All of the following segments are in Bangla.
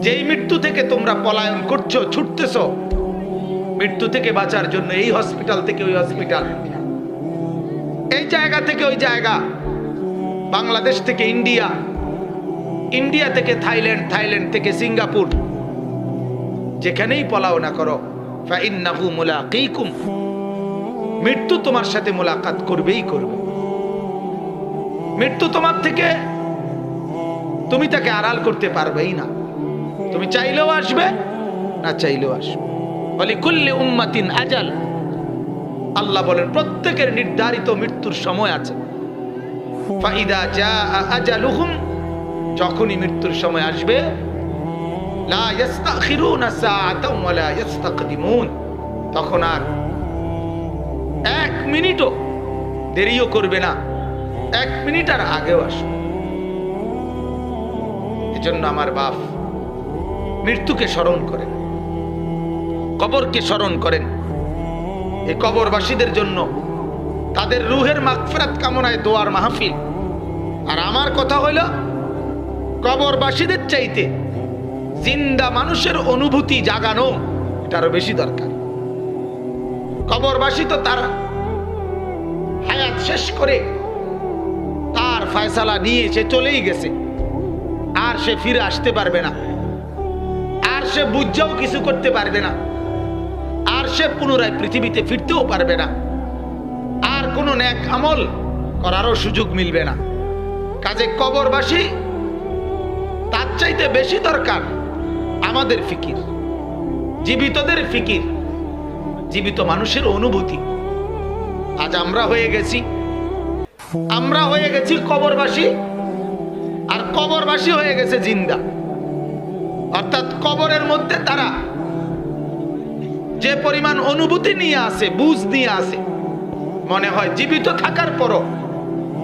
যেই মৃত্যু থেকে তোমরা পলায়ন করছ, ছুটতেছ, মৃত্যু থেকে বাঁচার জন্য এই হসপিটাল থেকে ওই হসপিটাল এই জায়গা থেকে ওই জায়গা। বাংলাদেশ থেকে ইন্ডিয়া। ইন্ডিয়া থেকে থাইল্যান্ড থাইল্যান্ড থেকে সিঙ্গাপুর। যেখানেই পলাও না করো, ফাইন্নাহু মৃত্যু তোমার সাথে মোলাকাত করবেই করবে। মৃত্যু তোমার থেকে তুমি তাকে আড়াল করতে পারবেই না। তুমি চাইলেও আসবে, না চাইলেও আসবে। বলি কুল্লি উম্মাতিন আজাল। আল্লাহ বলেন, প্রত্যেকের নির্ধারিত মৃত্যুর সময় আছে। ফাইদা যা আজালুহুম, যখনই মৃত্যুর সময় আসবে, লা ইস্তাখিরুনা সাআতাও ওয়ালা ইস্তাকদিমুন। তখন আর এক মিনিটও দেরিও করবে না, এক মিনিট আর আগেও আসবে। এজন্য আমার বাপ মৃত্যুকে স্মরণ করেন, কবরকে স্মরণ করেন। এই কবরবাসীদের জন্য তাদের রুহের মাগফিরাত কামনায় দোয়ার মাহফিল। আর আমার কথা হইল, কবরবাসীদের চাইতে জিন্দা মানুষের অনুভূতি জাগানো, এটা আরও বেশি দরকার। কবরবাসী তো তার হায়াত শেষ করে তার ফয়সালা নিয়ে সে চলেই গেছে। আর সে ফিরে আসতে পারবে না। আর সে বুঝাও কিছু করতে পারবে না। আর সে পুনরায় পৃথিবীতে ফিরতেও পারবে না। আর কোনো ন্যাক আমল করারও সুযোগ মিলবে না। কাজে কবরবাসী, তার চাইতে বেশি দরকার আমাদের ফিকির, জীবিতদের ফিকির, জীবিত মানুষের অনুভূতি। আজ আমরা হয়ে গেছি, আমরা হয়ে গেছি কবরবাসী আর কবরবাসী হয়ে গেছে জিন্দা। অর্থাৎ কবরের মধ্যে তারা যে পরিমাণ অনুভূতি নিয়ে আসে, বুঝ নিয়ে আসে, মনে হয় জীবিত থাকার পরও,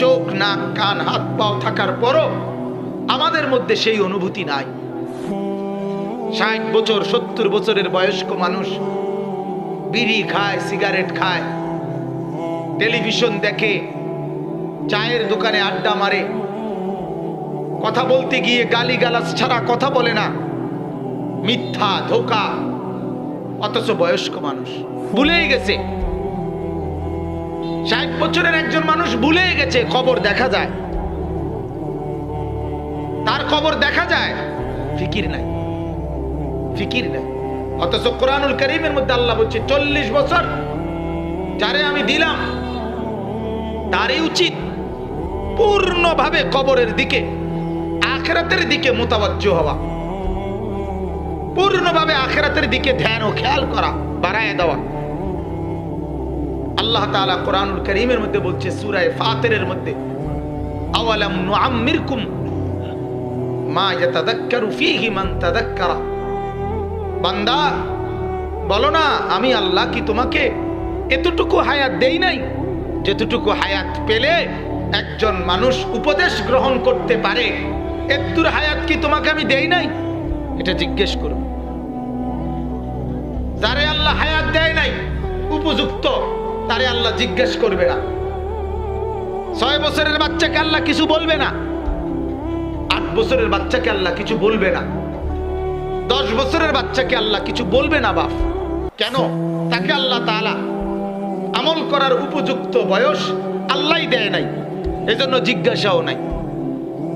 চোখ, নাক, কান, হাত, পাও থাকার পরও আমাদের মধ্যে সেই অনুভূতি নাই। ষাট বছর, সত্তর বছরের বয়স্ক মানুষ বিড়ি খায়, সিগারেট খায়, টেলিভিশন দেখে, চায়ের দোকানে আড্ডা মারে কথা বলতে গিয়ে গালি গালাজ ছাড়া কথা বলে না। মিথ্যা, ধোকা, অথচ বয়স্ক মানুষ। ভুলেই গেছে। ষাট বছরের একজন মানুষ ভুলেই গেছে, খবর দেখা যায়। তার খবর দেখা যায়, ফিকির নাই। ফিকির নাই। অথচ কোরআনুল করিমের মধ্যে আল্লাহ বলছে, চল্লিশ বছর যারে আমি দিলাম, তারই উচিত পূর্ণভাবে কবরের দিকে আখেরাতের দিকে মোতাবজ্জ হওয়া। পূর্ণভাবে আখেরাতের দিকে ধ্যান ও খেয়াল করা, বাড়ায় দেওয়া। আল্লাহ তাআলা কোরআনুল করিমের মধ্যে বলছে, সূরায়ে ফাতিরের মধ্যে, আওয়ালাম নুআম্মিরকুম মা ইয়াতাযাক্কারু ফীহি মান তাযাক্কারা বান্দা, বলো না, আমি আল্লাহ কি তোমাকে এতটুকু হায়াত দেই নাই? যেতটুকু হায়াত পেলে একজন মানুষ উপদেশ গ্রহণ করতে পারে। এত্তুর হায়াত কি তোমাকে আমি দেই নাই? এটা জিজ্ঞেস করো। যারে আল্লাহ হায়াত দেয় নাই, উপযুক্ত, তারে আল্লাহ জিজ্ঞেস করবে না। ছয় বছরের বাচ্চাকে আল্লাহ কিছু বলবে না। আট বছরের বাচ্চাকে আল্লাহ কিছু বলবে না। দশ বছরের বাচ্চাকে আল্লাহ কিছু বলবে না, বাপ। কেন? তাকে আল্লাহ তাআলা আমল করার উপযুক্ত বয়স আল্লাহই দেয় নাই। এজন্য জিজ্ঞাসাও নাই।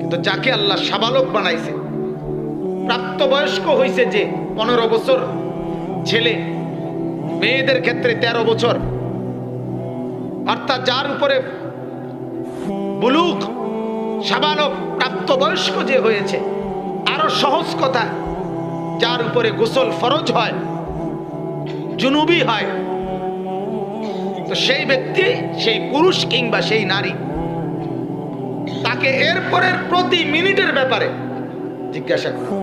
কিন্তু যাকে আল্লাহ সাবালক বানাইছে, প্রাপ্তবয়স্ক হয়েছে যে পনেরো বছর, ছেলে, মেয়েদের ক্ষেত্রে ১৩ বছর, অর্থাৎ যার উপরে বুলুক, সাবালক, প্রাপ্তবয়স্ক যে হয়েছে, আরও সহজ কথা, যার উপরে গোসল ফরজ হয়, জুনুবি হয়, তো সেই ব্যক্তি, সেই পুরুষ কিংবা সেই নারী তাকে এরপরের প্রতি মিনিটের ব্যাপারে জিজ্ঞাসা করো।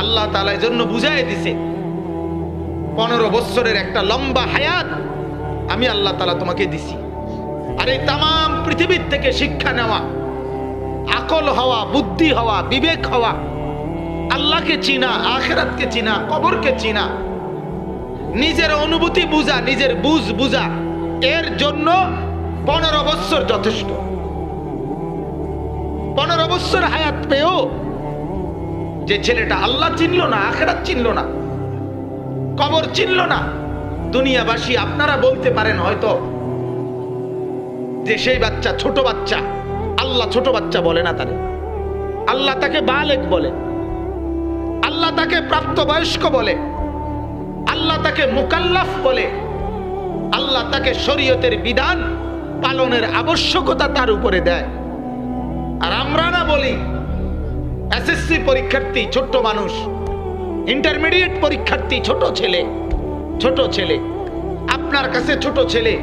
আল্লাহ তালা জন্য বুঝাই দিছে, পনেরো বৎসরের একটা লম্বা হায়াত আমি আল্লাহ তালা তোমাকে দিছি। আর এই তাম পৃথিবীর থেকে শিক্ষা নেওয়া, আকল হওয়া, বুদ্ধি হওয়া, বিবেক হওয়া, আল্লাহকে চিনা, আখেরাতকে চিনা, কবরকে চিনা, নিজের অনুভূতি বুঝা, নিজের বুঝ বুঝা, এর জন্য পনেরো বৎসর যথেষ্ট। পনেরো বৎসর হায়াত পেয়েও যে ছেলেটা আল্লাহ চিনল না, আখেরাত চিনল না, কবর চিনল না, দুনিয়াবাসী আপনারা বলতে পারেন হয়তো যে সেই বাচ্চা ছোট বাচ্চা, আল্লাহ ছোট বাচ্চা বলে না তারে আল্লাহ তাকে বালেক বলে, আল্লাহ তাকে প্রাপ্তবয়স্ক বলে, আল্লাহ তাকে মুকাল্লাফ বলে, আল্লাহ তাকে শরীয়তের বিধান পালনের আবশ্যকতা তার উপরে দেয়। আর আমরা না বলি এসএসসি পরীক্ষার্থী, ছোট্ট মানুষ ইন্টারমিডিয়েট পরীক্ষার্থী, ছোট ছেলে ছোট ছেলে, আপনার কাছে ছোট ছেলে,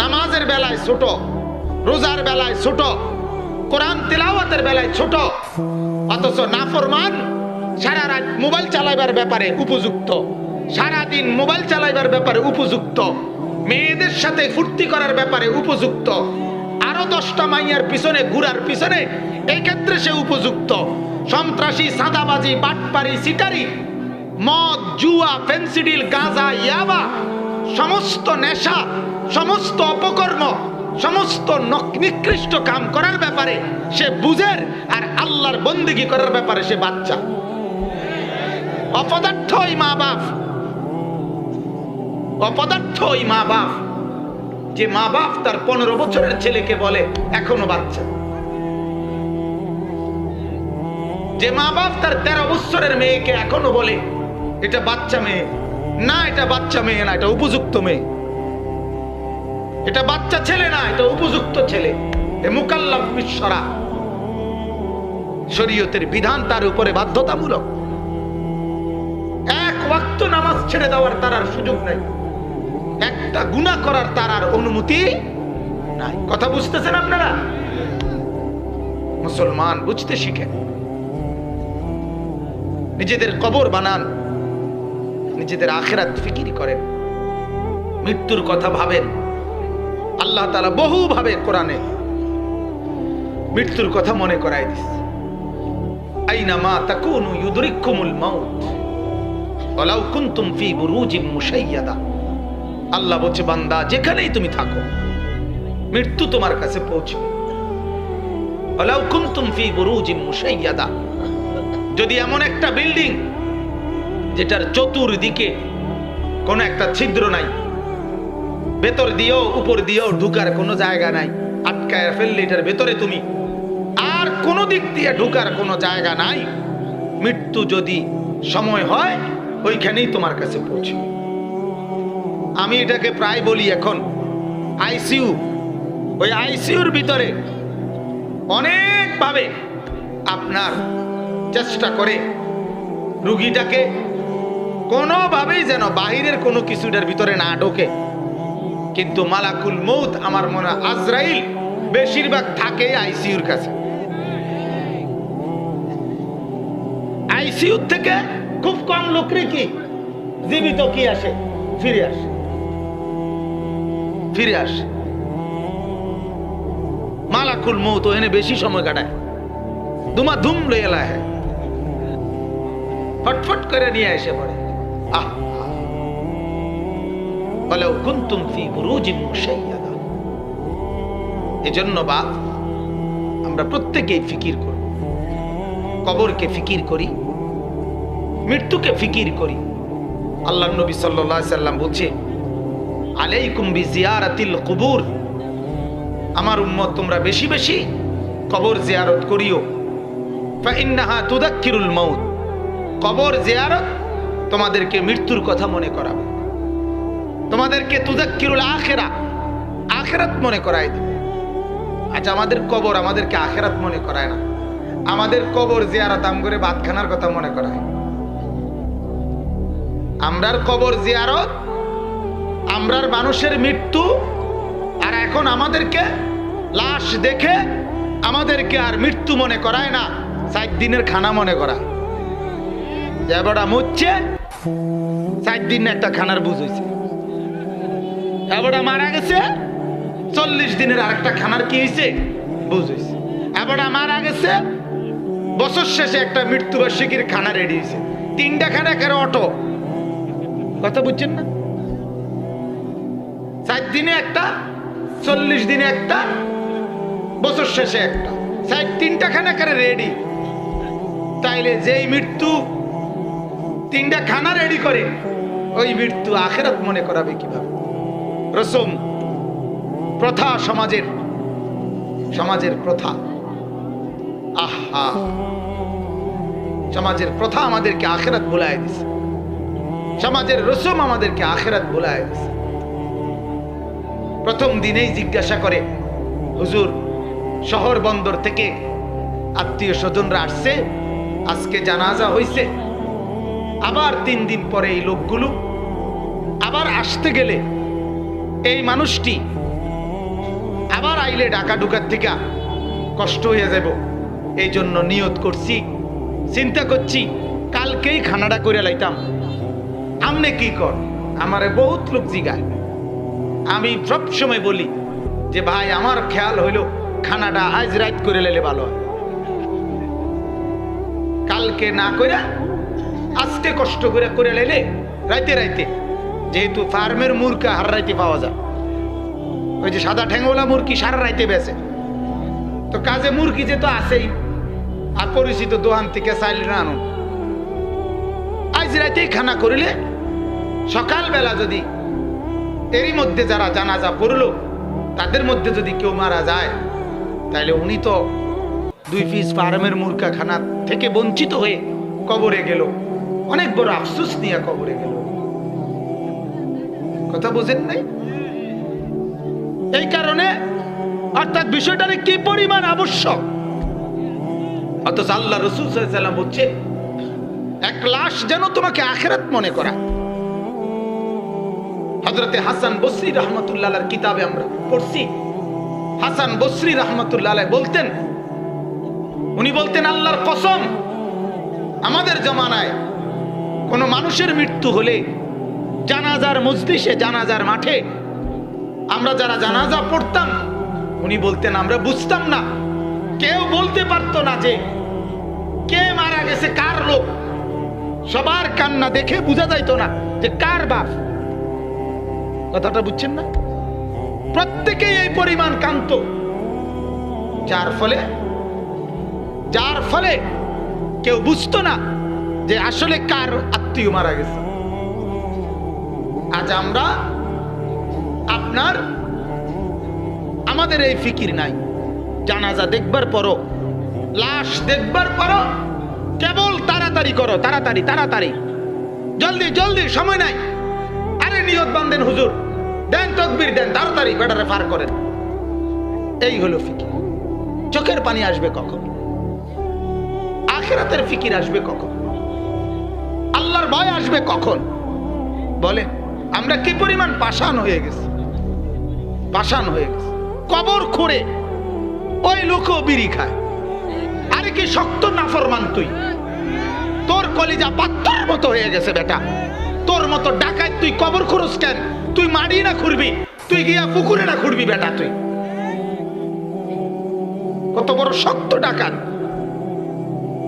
নামাজের বেলায় ছোট, রোজার বেলায় ছোট, কোরআন তেলাওয়াতের বেলায় ছোট, অথচ নাফরমান সারা রাত মোবাইল চালাইবার ব্যাপারে উপযুক্ত সারা দিন মোবাইল চালাইবার ব্যাপারে উপযুক্ত, মেয়েদের সাথে ফুর্তি করার ব্যাপারে উপযুক্ত আরও দশটা মাইয়ার পিছনে ঘুরার পিছনে। এই ক্ষেত্রে সে উপযুক্ত। সন্ত্রাসী, সাদাবাজি, বাটপারি, সিটারি, মদ, জুয়া, ফেন্সিডিল, গাঁজা, ইয়াবা, সমস্ত নেশা, সমস্ত অপকর্ম, সমস্ত নক- নিকৃষ্ট কাম করার ব্যাপারে সে বুঝের আর আল্লাহর বন্দিগি করার ব্যাপারে সে বাচ্চা। অপদার্থ ওই মা বাপ অপদার্থ ওই মা বাপ যে মা বাপ তার পনেরো বছরের ছেলেকে বলে, এখনও বাচ্চা। যে মা বাপ তার তেরো বছরের মেয়েকে এখনও বলে, এটা বাচ্চা মেয়ে। না, এটা বাচ্চা মেয়ে না, এটা উপযুক্ত মেয়ে। এটা বাচ্চা ছেলে না, এটা উপযুক্ত ছেলে। এ মুকাল্লাফ শরীয়তের বিধান তার উপরে বাধ্যতামূলক। এক ওয়াক্ত নামাজ ছেড়ে দেওয়ার তার আর সুযোগ নাই। একটা গুনাহ করার তার আর অনুমতি নাই। কথা বুঝতেছেন আপনারা? মুসলমান বুঝতে শিখেন নিজেদের কবর বানান, নিজেদের আখেরাত ফিকির করেন, মৃত্যুর কথা ভাবেন। আল্লাহ তালা বহু ভাবে কোরআনে মৃত্যুর কথা মনে করাই দিস আইনা মা তাকুনু মাউত, ওয়ালাউ ফি বুরুজিম মুশাইয়াদা। আল্লাহ বলছে, বান্দা, যেখানেই তুমি থাকো, মৃত্যু তোমার কাছে পৌঁছবে। যদি এমন একটা বিল্ডিং, যেটার চতুর্দিকে কোনো একটা ছিদ্র নাই, ভেতর দিয়েও, উপর দিয়েও ঢুকার কোনো জায়গা নাই, আটকায় ফেললে এটার ভেতরে তুমি, আর কোনো দিক দিয়ে ঢুকার কোনো জায়গা নাই, মৃত্যু যদি সময় হয়, ওইখানেই তোমার কাছে পৌঁছবে। আমি এটাকে প্রায় বলি এখন আইসিইউ ওই আইসিইউর ভিতরে অনেকভাবে আপনার চেষ্টা করে রুগীটাকে কোনোভাবেই যেন বাহিরের কোনো কিছুটার ভিতরে না ঢোকে। কিন্তু মালাকুল মৌত আমার মনে আজরাইল বেশিরভাগ থাকে আইসিইউর কাছে। আইসিইউ থেকে খুব কম লোকরে কি? জীবিত কি আসে? ফিরে আসে। ফিরে আসে। মালাকুল মৌত এনে বেশি সময় কাটায়। দুমা ধুম লেলা হ্যাঁ ফটফট করে নিয়ে এসে পড়ে। আহ বলেও কুন্তুম ফি বুরুজিম মুশাইয়াদা। এজন্য বা আমরা প্রত্যেকেই ফিকির করি। কবরকে ফিকির করি। মৃত্যুকে ফিকির করি। আল্লাহ নবী আলাইহি সাল্লাম বলছে আলাইকুম বিজিয়ারাতিল কুবুর। আমার উম্মত, তোমরা বেশি বেশি কবর জিয়ারত করিও। ফাইন্নাহা তুদাক্কিরুল মাউত। কবর জিয়ারত তোমাদেরকে মৃত্যুর কথা মনে করাবে। তোমাদেরকে তুদাক্কিরুল আখেরা, আখেরাত মনে করায় দেবে। আচ্ছা আমাদের কবর আমাদেরকে আখেরাত মনে করায় না। আমাদের কবর জিয়ারত আম করে ভাতখানার কথা মনে করায়। আমরার কবর জিয়ারত আমরার মানুষের মৃত্যু, আর এখন আমাদেরকে লাশ দেখে আমাদেরকে আর মৃত্যু মনে করায় না। সাত দিনের খানা মনে করায় এবারটা মুচ্ছে সাত দিন একটা খানার বুঝ হয়েছে এবারটা মারা গেছে, চল্লিশ দিনের আরেকটা খানার কি হয়েছে বুঝ হয়েছে এবারটা মারা গেছে, বছর শেষে একটা মৃত্যুবার্ষিকীর খানা রেডি হয়েছে তিনটা খানা কেন অটো? কথা বুঝছেন না? সাত দিনে একটা, চল্লিশ দিনে একটা, বছর শেষে একটা। সাত তিনটা খানা করে রেডি তাইলে যেই মৃত্যু, তিনটা খানা রেডি করে, ওই মৃত্যু আখেরাত মনে করাবে কীভাবে? রসম প্রথা সমাজের সমাজের প্রথা। আহা! সমাজের প্রথা আমাদেরকে আখেরাত বোলায় দিছে। সমাজের রসম আমাদেরকে আখেরাত বোলায় দিছে। প্রথম দিনেই জিজ্ঞাসা করে, হুজুর, শহর বন্দর থেকে আত্মীয় স্বজনরা আসছে, আজকে জানাজা হইছে। আবার তিন দিন পরে এই লোকগুলো আবার আসতে গেলে এই মানুষটি আবার আইলে ডাকা ডুকার থেকে কষ্ট হয়ে যাব। এই জন্য নিয়ত করছি, চিন্তা করছি, কালকেই খানাটা করে লাইতাম। আমনে কি কর? আমারে বহুত লোক জিগায়। আমি সব সময় বলি যে ভাই, আমার খেয়াল হইল খানাটা আজ রাত করে লেলে ভালো কালকে না করে আজকে কষ্ট করে করে লেলে রাইতে রাইতে। যেহেতু ফার্মের মুরগা হার রাইতে পাওয়া যায়। ওই যে সাদা ঠ্যাংওয়ালা মুরগি সারা রাইতে বেছে তো কাজে মুরগি যে তো আছেই, আর পরিচিত দোকান থেকে চাইলে না আনুন। আজ রাইতেই খানা করিলে সকালবেলা যদি এরই মধ্যে যারা জানাজা পড়ল, তাদের মধ্যে যদি কেউ মারা যায় তাহলে উনি তো দুই পিস ফার্মের মুরগা খানা থেকে বঞ্চিত হয়ে কবরে গেল। অনেক বড় আফসোস নিয়ে কবরে গেল। কথা বোঝেন নাই? এই কারণে, অর্থাৎ বিষয়টার কি পরিমাণ আবশ্যক? অথচ আল্লাহ রসুল সাল্লাম বলছে, এক লাশ যেন তোমাকে আখেরাত মনে করা হজরতে হাসান বসরি রহমতুল্লাহ কিতাবে আমরা পড়ছি। হাসান বসরি রহমতুল্লাহ বলতেন, উনি বলতেন, আল্লাহর কসম, আমাদের জমানায় কোনো মানুষের মৃত্যু হলে জানাজার মজলিসে, জানাজার মাঠে আমরা যারা জানাজা পড়তাম, উনি বলতেন, আমরা বুঝতাম না। কেউ বলতে পারতো না যে কে মারা গেছে, কার লোক। সবার কান্না দেখে বোঝা যাইতো না যে কার বাপ। কথাটা বুঝছেন না? প্রত্যেকেই এই পরিমাণ কান্ত যার ফলে যার ফলে কেউ বুঝতো না যে আসলে কার আত্মীয় মারা গেছে। আজ আমরা আপনার, আমাদের এই ফিকির নাই। জানাজা দেখবার পরও, লাশ দেখবার পরও কেবল তাড়াতাড়ি করো, তাড়াতাড়ি তাড়াতাড়ি। জলদি জলদি, সময় নাই। নিয়ত বান্ধেন হুজুর। দেন তকবির দেন, তাড়াতাড়ি বেটারে পার করেন। এই হলো ফিকির। চোখের পানি আসবে কখন? আখেরাতের ফিকির আসবে কখন? আল্লাহর ভয় আসবে কখন? বলে আমরা কি পরিমাণ পাষাণ হয়ে গেছি? পাষাণ হয়ে গেছে। কবর খুঁড়ে ওই লোকও বিড়ি খায়। আরে কি শক্ত নাফরমান তুই? তোর কলিজা পাত্তার মতো হয়ে গেছে বেটা। তোর মতো ডাকায় তুই কবর খুঁড়স কেন? তুই মাড়ি না খুঁড়বি? তুই গিয়া পুকুরে না খুঁড়বি বেটা তুই? কত বড় শক্ত ডাকাত।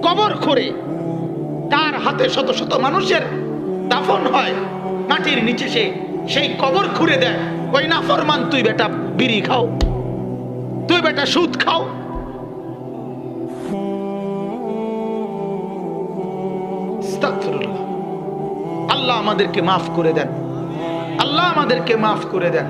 কবর খুঁড়ে তার হাতে শত শত মানুষের দাফন হয়। মাটির নিচে সে সেই কবর খুঁড়ে দেয়। ওই নাফরমান তুই বেটা? বিড়ি খাও। তুই বেটা সুদ খাও। আল্লাহ আমাদেরকে মাফ করে দেন। আল্লাহ আমাদেরকে মাফ করে দেন।